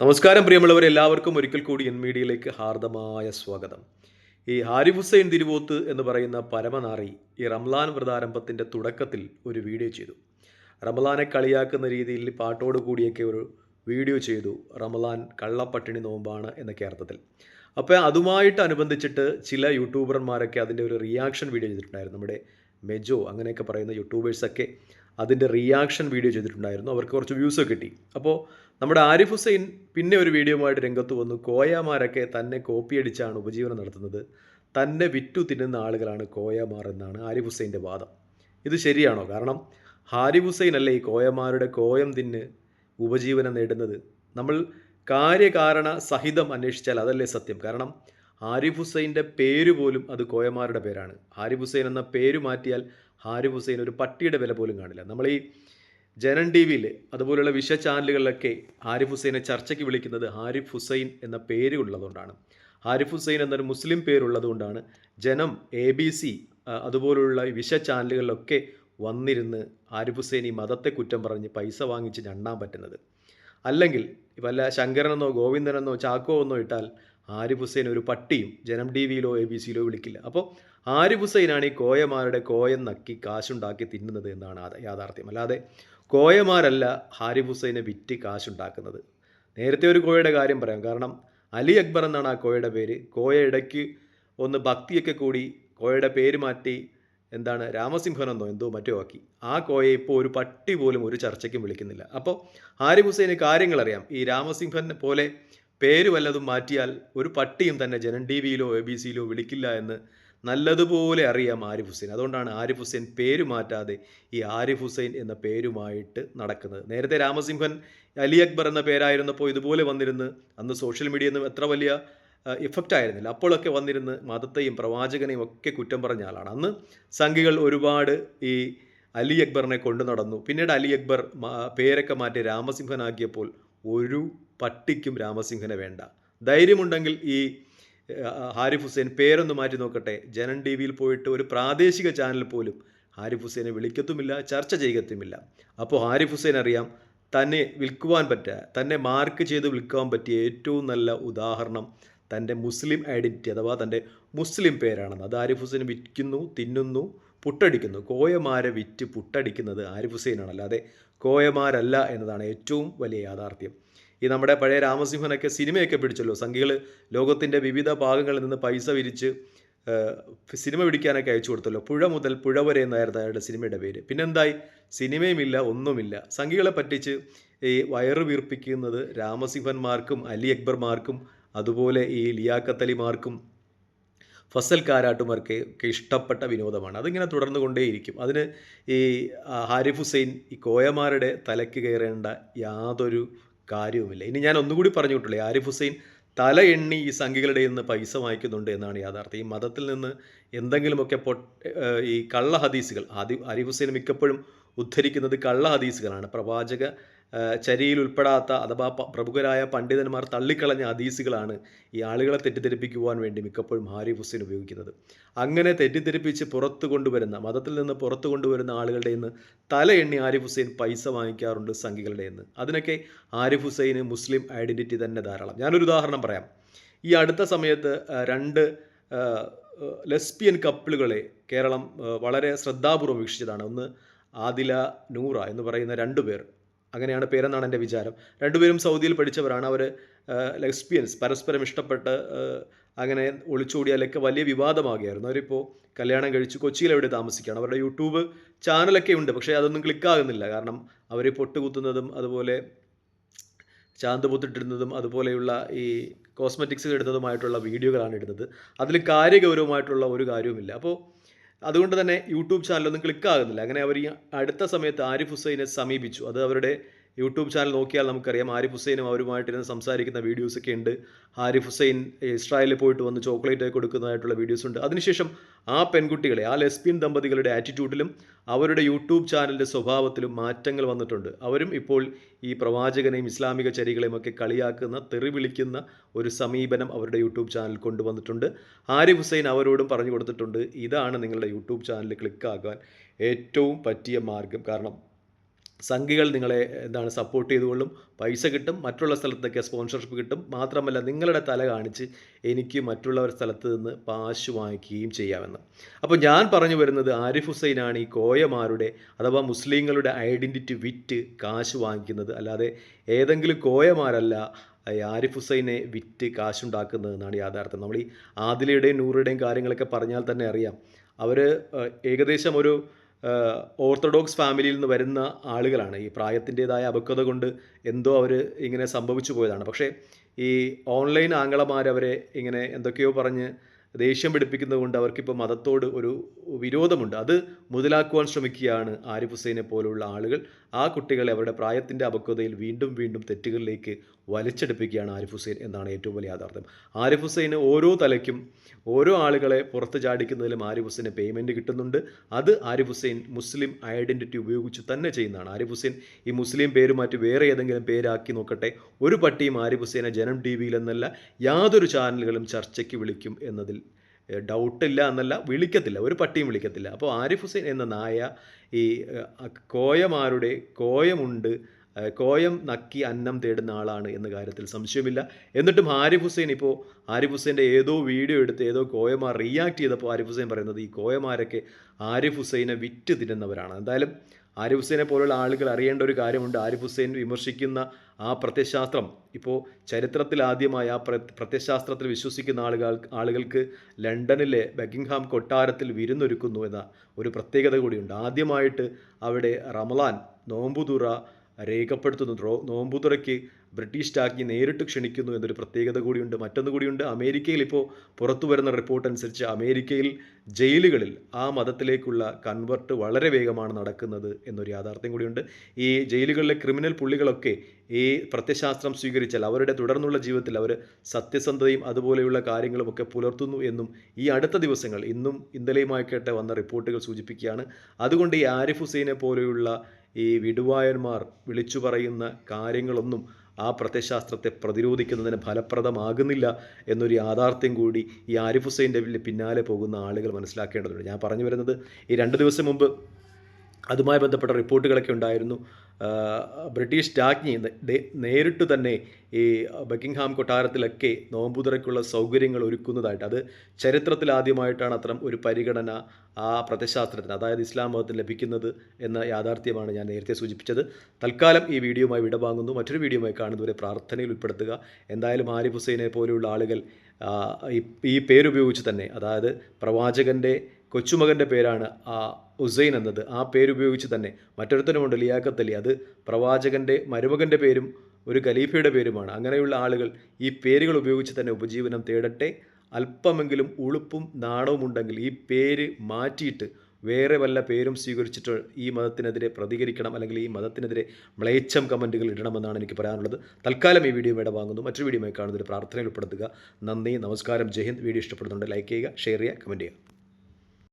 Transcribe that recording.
നമസ്കാരം പ്രിയമുള്ളവർ എല്ലാവർക്കും ഒരിക്കൽ കൂടി എൻ മീഡിയയിലേക്ക് ഹാർദമായ സ്വാഗതം. ഈ ഹാരിഫ് ഹുസൈൻ തിരുവോത്ത് എന്ന് പറയുന്ന പരമനാറി ഈ റംലാൻ വ്രതാരംഭത്തിന്റെ തുടക്കത്തിൽ ഒരു വീഡിയോ ചെയ്തു. റമലാനെ കളിയാക്കുന്ന രീതിയിൽ പാട്ടോട് കൂടിയൊക്കെ ഒരു വീഡിയോ ചെയ്തു. റമലാൻ കള്ളപ്പട്ടിണി നോമ്പാണ് എന്ന അർത്ഥത്തിൽ. അപ്പോൾ അതുമായിട്ട് അനുബന്ധിച്ചിട്ട് ചില യൂട്യൂബർമാരൊക്കെ അതിന്റെ ഒരു റിയാക്ഷൻ വീഡിയോ ചെയ്തിട്ടുണ്ടായിരുന്നു. നമ്മുടെ മെജോ അങ്ങനെയൊക്കെ പറയുന്ന യൂട്യൂബേഴ്സൊക്കെ അതിന്റെ റിയാക്ഷൻ വീഡിയോ ചെയ്തിട്ടുണ്ടായിരുന്നു. അവർക്ക് കുറച്ച് വ്യൂസ് കിട്ടി. അപ്പോൾ നമ്മുടെ ആരിഫ് ഹുസൈൻ പിന്നെ ഒരു വീഡിയോയുമായിട്ട് രംഗത്ത് വന്നു. കോയമാരൊക്കെ തന്നെ കോപ്പി അടിച്ചാണ് ഉപജീവനം നടത്തുന്നത്. തന്നെ വിറ്റു തിന്നുന്ന ആളുകളാണ് കോയമാർ എന്നാണ് ആരിഫ് ഹുസൈന്റെ വാദം. ഇത് ശരിയാണോ? കാരണം ഹാരിഫ് ഹുസൈൻ അല്ലേ ഈ കോയമാരുടെ കോയം തിന്ന് ഉപജീവനം നേടുന്നത്? നമ്മൾ കാര്യകാരണ സഹിതം അന്വേഷിച്ചാൽ അതല്ലേ സത്യം. കാരണം ആരിഫ് ഹുസൈന്റെ പേര് പോലും അത് കോയമാരുടെ പേരാണ്. ആരിഫ് ഹുസൈൻ എന്ന പേര് മാറ്റിയാൽ ഹാരിഫ് ഹുസൈൻ ഒരു പട്ടിയുടെ വില പോലും കാണില്ല. നമ്മൾ ഈ ജനൻ ടി വിയിൽ അതുപോലുള്ള വിഷ ചാനലുകളിലൊക്കെ ഹാരിഫ് ഹുസൈനെ ചർച്ചയ്ക്ക് വിളിക്കുന്നത് ഹാരിഫ് ഹുസൈൻ എന്ന പേര് ഉള്ളതുകൊണ്ടാണ്. ഹാരിഫ് ഹുസൈൻ എന്നൊരു മുസ്ലിം പേരുള്ളതുകൊണ്ടാണ് ജനം എ ബി സി അതുപോലുള്ള വിഷ ചാനലുകളിലൊക്കെ വന്നിരുന്ന് ഹാരിഫ് ഹുസൈൻ ഈ മതത്തെ കുറ്റം പറഞ്ഞ് പൈസ വാങ്ങിച്ച് ഞണ്ണാൻ പറ്റുന്നത്. അല്ലെങ്കിൽ വല്ല ശങ്കരനെന്നോ ഗോവിന്ദനെന്നോ ചാക്കോ എന്നോ ഇട്ടാൽ ആരിഫ് ഹുസൈൻ ഒരു പട്ടിയും ജനം ടി വിയിലോ എ ബി സിയിലോ വിളിക്കില്ല. അപ്പോൾ ആരിഫ് ഹുസൈനാണ് ഈ കോയമാരുടെ കോയം നക്കി കാശുണ്ടാക്കി തിന്നുന്നത് എന്നാണ് യാഥാർത്ഥ്യം. അല്ലാതെ കോയമാരല്ല ഹാരിഫ് ഹുസൈനെ വിറ്റ് കാശുണ്ടാക്കുന്നത്. നേരത്തെ ഒരു കോയയുടെ കാര്യം പറയാം. കാരണം അലി അക്ബർ എന്നാണ് ആ കോയയുടെ പേര്. കോയ ഇടയ്ക്ക് ഒന്ന് ഭക്തിയൊക്കെ കൂടി കോയയുടെ പേര് മാറ്റി എന്താണ് രാമസിംഹനെന്നോ എന്തോ മറ്റോ ആക്കി. ആ കോയെ ഇപ്പോൾ ഒരു പട്ടി പോലും ഒരു ചർച്ചയ്ക്കും വിളിക്കുന്നില്ല. അപ്പോൾ ആരിഫ് ഹുസൈന് കാര്യങ്ങളറിയാം. ഈ രാമസിംഹനെ പോലെ പേര് വല്ലതും മാറ്റിയാൽ ഒരു പട്ടിയും തന്നെ ജനൻ ടി വിയിലോ എ ബി സിയിലോ വിളിക്കില്ല എന്ന് നല്ലതുപോലെ അറിയാം ആരിഫ് ഹുസൈൻ. അതുകൊണ്ടാണ് ആരിഫ് ഹുസൈൻ പേര് മാറ്റാതെ ഈ ആരിഫ് ഹുസൈൻ എന്ന പേരുമായിട്ട് നടക്കുന്നത്. നേരത്തെ രാമസിംഹൻ അലി അക്ബർ എന്ന പേരായിരുന്നപ്പോൾ ഇതുപോലെ വന്നിരുന്ന് അന്ന് സോഷ്യൽ മീഡിയ നിന്ന് എത്ര വലിയ ഇഫക്റ്റ് ആയിരുന്നില്ല. അപ്പോഴൊക്കെ വന്നിരുന്ന് മതത്തെയും പ്രവാചകനെയും ഒക്കെ കുറ്റം പറഞ്ഞ ആളാണ്. അന്ന് സംഘികൾ ഒരുപാട് ഈ അലി അക്ബറിനെ കൊണ്ടു നടന്നു. പിന്നീട് അലി അക്ബർ പേരൊക്കെ മാറ്റി രാമസിംഹനാക്കിയപ്പോൾ ഒരു പട്ടിക്കും രാമസിംഹനെ വേണ്ട. ധൈര്യമുണ്ടെങ്കിൽ ഈ ഹാരിഫ് ഹുസൈൻ പേരൊന്ന് മാറ്റി നോക്കട്ടെ. ജനൻ ടി വിയിൽ പോയിട്ട് ഒരു പ്രാദേശിക ചാനൽ പോലും ഹാരിഫ് ഹുസൈനെ വിളിക്കത്തുമില്ല ചർച്ച ചെയ്യത്തുമില്ല. അപ്പോൾ ഹാരിഫ് ഹുസൈൻ അറിയാം തന്നെ വിൽക്കുവാൻ പറ്റുക തന്നെ മാർക്ക് ചെയ്ത് വിൽക്കുവാൻ പറ്റിയ ഏറ്റവും നല്ല ഉദാഹരണം തന്റെ മുസ്ലിം ഐഡന്റിറ്റി അഥവാ തന്റെ മുസ്ലിം പേരാണെന്ന്. അത് ആരിഫ് ഹുസൈൻ വിൽക്കുന്നു തിന്നുന്നു പുട്ടടിക്കുന്നു. കോയമാരെ വിറ്റ് പുട്ടടിക്കുന്നത് ആരിഫ് ഹുസൈനാണ്. അല്ലാതെ കോയമാരല്ല എന്നതാണ് ഏറ്റവും വലിയ യാഥാർത്ഥ്യം. ഈ നമ്മുടെ പഴയ രാമസിംഹനൊക്കെ സിനിമയൊക്കെ പിടിച്ചല്ലോ. സംഘികൾ ലോകത്തിന്റെ വിവിധ ഭാഗങ്ങളിൽ നിന്ന് പൈസ വിരിച്ച് സിനിമ പിടിക്കാനൊക്കെ അയച്ചു കൊടുത്തല്ലോ. പുഴ മുതൽ പുഴ വരെ എന്നായിരുന്നു അയാളുടെ സിനിമയുടെ പേര്. പിന്നെന്തായി? സിനിമയുമില്ല ഒന്നുമില്ല. സംഘികളെ പറ്റിച്ച് ഈ വയറ് വീർപ്പിക്കുന്നത് രാമസിംഹന്മാർക്കും അലി അക്ബർമാർക്കും അതുപോലെ ഈ ലിയാക്കത്തലിമാർക്കും ഫസൽ കാരാട്ടുമാർക്ക് ഒക്കെ ഇഷ്ടപ്പെട്ട വിനോദമാണ്. അതിങ്ങനെ തുടർന്നു കൊണ്ടേയിരിക്കും അതിന് ഈ ഹാരിഫ് ഹുസൈൻ ഈ കോയമാരുടെ തലയ്ക്ക് കയറേണ്ട യാതൊരു കാര്യവുമില്ല. ഇനി ഞാൻ ഒന്നുകൂടി പറഞ്ഞു വിട്ടുള്ളൂ ഹാരിഫ് ഹുസൈൻ തല എണ്ണി ഈ സംഘികളുടെ നിന്ന് പൈസ വാങ്ങിക്കുന്നുണ്ട് എന്നാണ് യാഥാർത്ഥ്യം. ഈ മതത്തിൽ നിന്ന് എന്തെങ്കിലുമൊക്കെ പൊ ഈ കള്ള ഹദീസുകൾ ആദി ഹുസൈൻ മിക്കപ്പോഴും ഉദ്ധരിക്കുന്നത് കള്ള ഹദീസുകളാണ് പ്രവാചക ചരിയിൽ ഉൾപ്പെടാത്ത അഥവാ പ്രമുഖരായ പണ്ഡിതന്മാർ തള്ളിക്കളഞ്ഞ ഹദീസുകളാണ് ഈ ആളുകളെ തെറ്റിദ്ധരിപ്പിക്കുവാൻ വേണ്ടി മിക്കപ്പോഴും ഹാരിഫ് ഹുസൈൻ ഉപയോഗിക്കുന്നത്. അങ്ങനെ തെറ്റിദ്ധരിപ്പിച്ച് പുറത്തു കൊണ്ടുവരുന്ന മതത്തിൽ നിന്ന് പുറത്തു കൊണ്ടുവരുന്ന ആളുകളുടെ നിന്ന് തല എണ്ണി ആരിഫ് ഹുസൈൻ പൈസ വാങ്ങിക്കാറുണ്ട് സംഘികളുടെ നിന്ന് അതിനൊക്കെ ആരിഫ് ഹുസൈന് മുസ്ലിം ഐഡന്റിറ്റി തന്നെ ധാരാളം. ഞാനൊരു ഉദാഹരണം പറയാം. ഈ അടുത്ത സമയത്ത് രണ്ട് ലെസ്ബിയൻ കപ്പിളുകളെ കേരളം വളരെ ശ്രദ്ധാപൂർവം വീക്ഷിച്ചതാണ്. ഒന്ന് ആദില നൂറ എന്ന് പറയുന്ന രണ്ടു പേർ. അങ്ങനെയാണ് പേരെന്നാണ് എന്റെ വിചാരം. രണ്ടുപേരും സൗദിയിൽ പഠിച്ചവരാണ്. അവർ ലെസ്ബിയൻസ് പരസ്പരം ഇഷ്ടപ്പെട്ട് അങ്ങനെ ഒളിച്ചോടിയാലൊക്കെ വലിയ വിവാദമാകുകയായിരുന്നു. അവരിപ്പോൾ കല്യാണം കഴിച്ച് കൊച്ചിയിൽ എവിടെ താമസിക്കുകയാണ്. അവരുടെ യൂട്യൂബ് ചാനലൊക്കെ ഉണ്ട് പക്ഷേ അതൊന്നും ക്ലിക്കാകുന്നില്ല കാരണം അവർ പൊട്ടുകുത്തുന്നതും അതുപോലെ ചാന്ത് പൊത്തിട്ടിരുന്നതും അതുപോലെയുള്ള ഈ കോസ്മെറ്റിക്സ് ഇടുന്നതുമായിട്ടുള്ള വീഡിയോകളാണ് ഇടുന്നത്. അതിൽ കാര്യഗൗരവമായിട്ടുള്ള ഒരു കാര്യവുമില്ല. അപ്പോൾ അതുകൊണ്ട് തന്നെ യൂട്യൂബ് ചാനലൊന്നും ക്ലിക്കാകുന്നില്ല അങ്ങനെ അവർ ഈ അടുത്ത സമയത്ത് ആരിഫ് ഹുസൈനെ സമീപിച്ചു. അത് അവരുടെ യൂട്യൂബ് ചാനൽ നോക്കിയാൽ നമുക്കറിയാം ആരിഫ് ഹുസൈനും അവരുമായിട്ടിരുന്ന് സംസാരിക്കുന്ന വീഡിയോസൊക്കെ ഉണ്ട്. ആരിഫ് ഹുസൈൻ ഇസ്രായേലിൽ പോയിട്ട് വന്ന് ചോക്ലേറ്റ് കൊടുക്കുന്നതായിട്ടുള്ള വീഡിയോസ് ഉണ്ട്. അതിനുശേഷം ആ പെൺകുട്ടികളെ ആ ലെസ്ബിയൻ ദമ്പതികളുടെ ആറ്റിറ്റ്യൂഡിലും അവരുടെ യൂട്യൂബ് ചാനലിന്റെ സ്വഭാവത്തിലും മാറ്റങ്ങൾ വന്നിട്ടുണ്ട്. അവരും ഇപ്പോൾ ഈ പ്രവാചകനെയും ഇസ്ലാമിക ചരികളെയും ഒക്കെ കളിയാക്കുന്ന തെറി വിളിക്കുന്ന ഒരു സമീപനം അവരുടെ യൂട്യൂബ് ചാനൽ കൊണ്ടുവന്നിട്ടുണ്ട്. ആരിഫ് ഹുസൈൻ അവരോടും പറഞ്ഞു കൊടുത്തിട്ടുണ്ട് ഇതാണ് നിങ്ങളുടെ യൂട്യൂബ് ചാനൽ ക്ലിക്കാക്കാൻ ഏറ്റവും പറ്റിയ മാർഗം. കാരണം സംഘികൾ നിങ്ങളെ എന്താണ് സപ്പോർട്ട് ചെയ്തുകൊള്ളും. പൈസ കിട്ടും മറ്റുള്ള സ്ഥലത്തൊക്കെ സ്പോൺസർഷിപ്പ് കിട്ടും. മാത്രമല്ല നിങ്ങളുടെ തല കാണിച്ച് എനിക്ക് മറ്റുള്ളവർ സ്ഥലത്ത് നിന്ന് പാശ് വാങ്ങിക്കുകയും ചെയ്യാമെന്ന്. അപ്പോൾ ഞാൻ പറഞ്ഞു വരുന്നത് ആരിഫ് ഹുസൈനാണ് ഈ കോയമാരുടെ അഥവാ മുസ്ലിങ്ങളുടെ ഐഡന്റിറ്റി വിറ്റ് കാശ് വാങ്ങിക്കുന്നത്. അല്ലാതെ ഏതെങ്കിലും കോയമാരല്ല ആരിഫ് ഹുസൈനെ വിറ്റ് കാശുണ്ടാക്കുന്നതെന്നാണ് യാഥാർത്ഥ്യം. നമ്മൾ ഈ ആദിലയുടെയും നൂറുടെയും കാര്യങ്ങളൊക്കെ പറഞ്ഞാൽ തന്നെ അറിയാം. അവർ ഏകദേശം ഒരു ഓർത്തഡോക്സ് ഫാമിലിയിൽ നിന്ന് വരുന്ന ആളുകളാണ്. ഈ പ്രായത്തിന്റെതായ അപക്വത കൊണ്ട് എന്തോ അവർ ഇങ്ങനെ സംഭവിച്ചു പോയതാണ്. പക്ഷേ ഈ ഓൺലൈൻ ആംഗളമാരവരെ ഇങ്ങനെ എന്തൊക്കെയോ പറഞ്ഞ് ദേഷ്യം പിടിപ്പിക്കുന്നത് കൊണ്ട് അവർക്കിപ്പോൾ മതത്തോട് ഒരു വിരോധമുണ്ട്. അത് മുതലാക്കുവാൻ ശ്രമിക്കുകയാണ് ആരിഫ് ഹുസൈനെ പോലുള്ള ആളുകൾ. ആ കുട്ടികളെ അവരുടെ പ്രായത്തിന്റെ അപക്വതയിൽ വീണ്ടും വീണ്ടും തെറ്റുകളിലേക്ക് വലിച്ചെടുപ്പിക്കുകയാണ് ആരിഫ് ഹുസൈൻ എന്നാണ് ഏറ്റവും വലിയ യാഥാർത്ഥ്യം. ആരിഫ് ഹുസൈന് ഓരോ തലയ്ക്കും ഓരോ ആളുകളെ പുറത്ത് ചാടിക്കുന്നതിലും ആരിഫ് ഹുസൈന് പേയ്മെന്റ് കിട്ടുന്നുണ്ട്. അത് ആരിഫ് ഹുസൈൻ മുസ്ലിം ഐഡന്റിറ്റി ഉപയോഗിച്ച് തന്നെ ചെയ്യുന്നതാണ്. ആരിഫ് ഹുസൈൻ ഈ മുസ്ലിം പേര് മാറ്റി വേറെ ഏതെങ്കിലും പേരാക്കി നോക്കട്ടെ. ഒരു പട്ടിയും ആരിഫ് ഹുസൈനെ ജനം ടി വിയിൽ എന്നല്ല യാതൊരു ചാനലുകളും ചർച്ചയ്ക്ക് വിളിക്കും എന്നതിൽ ഡൗട്ടില്ല എന്നല്ല വിളിക്കത്തില്ല. ഒരു പട്ടിയും വിളിക്കത്തില്ല. അപ്പോൾ ആരിഫ് ഹുസൈൻ എന്ന നായ ഈ കോയമാരുടെ കോയമുണ്ട് കോയം നക്കി അന്നം തേടുന്ന ആളാണ് എന്ന കാര്യത്തിൽ സംശയമില്ല. എന്നിട്ടും ആരിഫ് ഹുസൈൻ ഇപ്പോൾ ആരിഫ് ഹുസൈന്റെ ഏതോ വീഡിയോ എടുത്ത് ഏതോ കോയമാർ റിയാക്ട് ചെയ്തപ്പോൾ ആരിഫ് ഹുസൈൻ പറയുന്നത് ഈ കോയമാരൊക്കെ ആരിഫ് ഹുസൈനെ വിറ്റ് തിന്നുന്നവരാണ്. എന്തായാലും ആരിഫ് ഹുസൈനെ പോലുള്ള ആളുകൾ അറിയേണ്ട ഒരു കാര്യമുണ്ട്. ആരിഫ് ഹുസൈൻ വിമർശിക്കുന്ന ആ പ്രത്യശാസ്ത്രം ഇപ്പോൾ ചരിത്രത്തിൽ ആദ്യമായി ആ പ്ര പ്രത്യശാസ്ത്രത്തിൽ വിശ്വസിക്കുന്ന ആളുകൾ ആളുകൾക്ക് ലണ്ടനിലെ ബക്കിംഗ്ഹാം കൊട്ടാരത്തിൽ വിരുന്നൊരുക്കുന്നു എന്ന ഒരു പ്രത്യേകത കൂടിയുണ്ട്. ആദ്യമായിട്ട് അവിടെ റമലാൻ നോമ്പുതുറ രേഖപ്പെടുത്തുന്നു. നോമ്പുതുറയ്ക്ക് ബ്രിട്ടീഷ് ടാക്കി നേരിട്ട് ക്ഷണിക്കുന്നു എന്നൊരു പ്രത്യേകത കൂടിയുണ്ട്. മറ്റൊന്ന് കൂടിയുണ്ട് അമേരിക്കയിൽ ഇപ്പോൾ പുറത്തു വരുന്ന റിപ്പോർട്ട് അനുസരിച്ച് അമേരിക്കയിൽ ജയിലുകളിൽ ആ മതത്തിലേക്കുള്ള കൺവെർട്ട് വളരെ വേഗമാണ് നടക്കുന്നത് എന്നൊരു യാഥാർത്ഥ്യം കൂടിയുണ്ട്. ഈ ജയിലുകളിലെ ക്രിമിനൽ പുള്ളികളൊക്കെ ഈ പ്രത്യശാസ്ത്രം സ്വീകരിച്ചാൽ അവരുടെ തുടർന്നുള്ള ജീവിതത്തിൽ അവർ സത്യസന്ധതയും അതുപോലെയുള്ള കാര്യങ്ങളുമൊക്കെ പുലർത്തുന്നു എന്നും ഈ അടുത്ത ദിവസങ്ങൾ ഇന്നും ഇന്നലെയുമായിക്കട്ടെ വന്ന റിപ്പോർട്ടുകൾ സൂചിപ്പിക്കുകയാണ്. അതുകൊണ്ട് ഈ ആരിഫ് ഹുസൈനെ പോലെയുള്ള ഈ വിടുവായന്മാർ വിളിച്ചു പറയുന്ന കാര്യങ്ങളൊന്നും ആ പ്രത്യയശാസ്ത്രത്തെ പ്രതിരോധിക്കുന്നതിന് ഫലപ്രദമാകുന്നില്ല എന്നൊരു യാഥാർത്ഥ്യം കൂടി ഈ ആരിഫ് ഹുസൈന്റെ പിന്നാലെ പോകുന്ന ആളുകൾ മനസ്സിലാക്കേണ്ടതുണ്ട്. ഞാൻ പറഞ്ഞു വരുന്നത് ഈ രണ്ട് ദിവസം മുമ്പ് അതുമായി ബന്ധപ്പെട്ട റിപ്പോർട്ടുകളൊക്കെ ഉണ്ടായിരുന്നു. ബ്രിട്ടീഷ് രാജ്ഞി നേരിട്ട് തന്നെ ഈ ബക്കിംഗ്ഹാം കൊട്ടാരത്തിലൊക്കെ നോമ്പുതുറയ്ക്കുള്ള സൗകര്യങ്ങൾ ഒരുക്കുന്നതായിട്ട്. അത് ചരിത്രത്തിൽ ആദ്യമായിട്ടാണ് അത്തരം ഒരു പരിഗണന ആ പ്രത്യശാസ്ത്രത്തിന് അതായത് ഇസ്ലാം മതത്തിന് ലഭിക്കുന്നത് എന്ന യാഥാർത്ഥ്യമാണ് ഞാൻ നേരത്തെ സൂചിപ്പിച്ചത്. തൽക്കാലം ഈ വീഡിയോയുമായി വിടവാങ്ങുന്നു. മറ്റൊരു വീഡിയോയുമായി കാണുന്നവരെ പ്രാർത്ഥനയിൽ ഉൾപ്പെടുത്തുക. എന്തായാലും ആരിഫ് ഹുസൈനെ പോലെയുള്ള ആളുകൾ ഈ പേരുപയോഗിച്ച് തന്നെ അതായത് പ്രവാചകന്റെ കൊച്ചുമകന്റെ പേരാണ് ആ ഉസൈൻ എന്നത്. ആ പേരുപയോഗിച്ച് തന്നെ മറ്റൊരുത്തനുമുണ്ട് ലിയാഖത്ത് അലി. അത് പ്രവാചകന്റെ മരുമകന്റെ പേരും ഒരു ഖലീഫയുടെ പേരുമാണ്. അങ്ങനെയുള്ള ആളുകൾ ഈ പേരുകൾ ഉപയോഗിച്ച് തന്നെ ഉപജീവനം തേടട്ടെ. അല്പമെങ്കിലും ഉളുപ്പും നാണവും ഉണ്ടെങ്കിൽ ഈ പേര് മാറ്റിയിട്ട് വേറെ വല്ല പേരും സ്വീകരിച്ചിട്ട് ഈ മതത്തിനെതിരെ പ്രതികരിക്കണം അല്ലെങ്കിൽ ഈ മതത്തിനെതിരെ മ്ലേച്ഛം കമന്റുകൾ ഇടണമെന്നാണ് എനിക്ക് പറയാനുള്ളത്. തൽക്കാലം ഈ വീഡിയോ ഇവിടെ വാങ്ങുന്നു. മറ്റൊരു വീഡിയോയുമായി കാണുന്നതിൽ പ്രാർത്ഥനയിൽ ഉൾപ്പെടുത്തുക. നന്ദി നമസ്കാരം. ജയ് ഹിന്ദ്. വീഡിയോ ഇഷ്ടപ്പെടുന്നുണ്ട് ലൈക്ക് ചെയ്യുക ഷെയർ ചെയ്യുക കമന്റ് ചെയ്യുക.